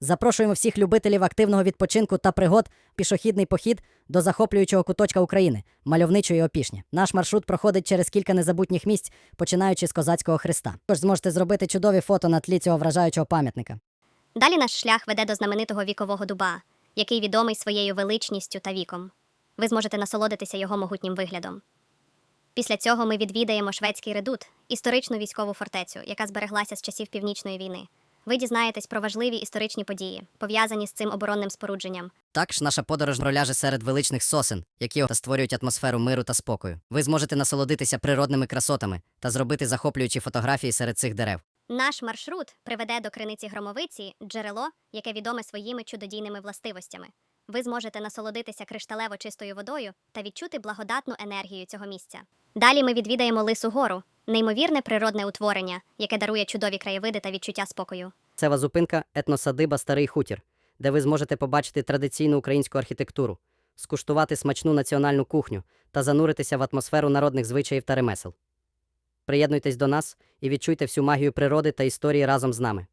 Запрошуємо всіх любителів активного відпочинку та пригод пішохідний похід до захоплюючого куточка України, мальовничої опішні. Наш маршрут проходить через кілька незабутніх місць, починаючи з козацького хреста. Тож зможете зробити чудові фото на тлі цього вражаючого пам'ятника. Далі наш шлях веде до знаменитого вікового дуба, який відомий своєю величністю та віком. Ви зможете насолодитися його могутнім виглядом. Після цього ми відвідаємо шведський редут, історичну військову фортецю, яка збереглася з часів Північної війни. Ви дізнаєтесь про важливі історичні події, пов'язані з цим оборонним спорудженням. Також наша подорож проляже серед величних сосен, які створюють атмосферу миру та спокою. Ви зможете насолодитися природними красотами та зробити захоплюючі фотографії серед цих дерев. Наш маршрут приведе до криниці Громовиці джерело, яке відоме своїми чудодійними властивостями. Ви зможете насолодитися кришталево чистою водою та відчути благодатну енергію цього місця. Далі ми відвідаємо Лису гору, неймовірне природне утворення, яке дарує чудові краєвиди та відчуття спокою. Це зупинка етносадиба Старий Хутір, де ви зможете побачити традиційну українську архітектуру, скуштувати смачну національну кухню та зануритися в атмосферу народних звичаїв та ремесел. Приєднуйтесь до нас і відчуйте всю магію природи та історії разом з нами.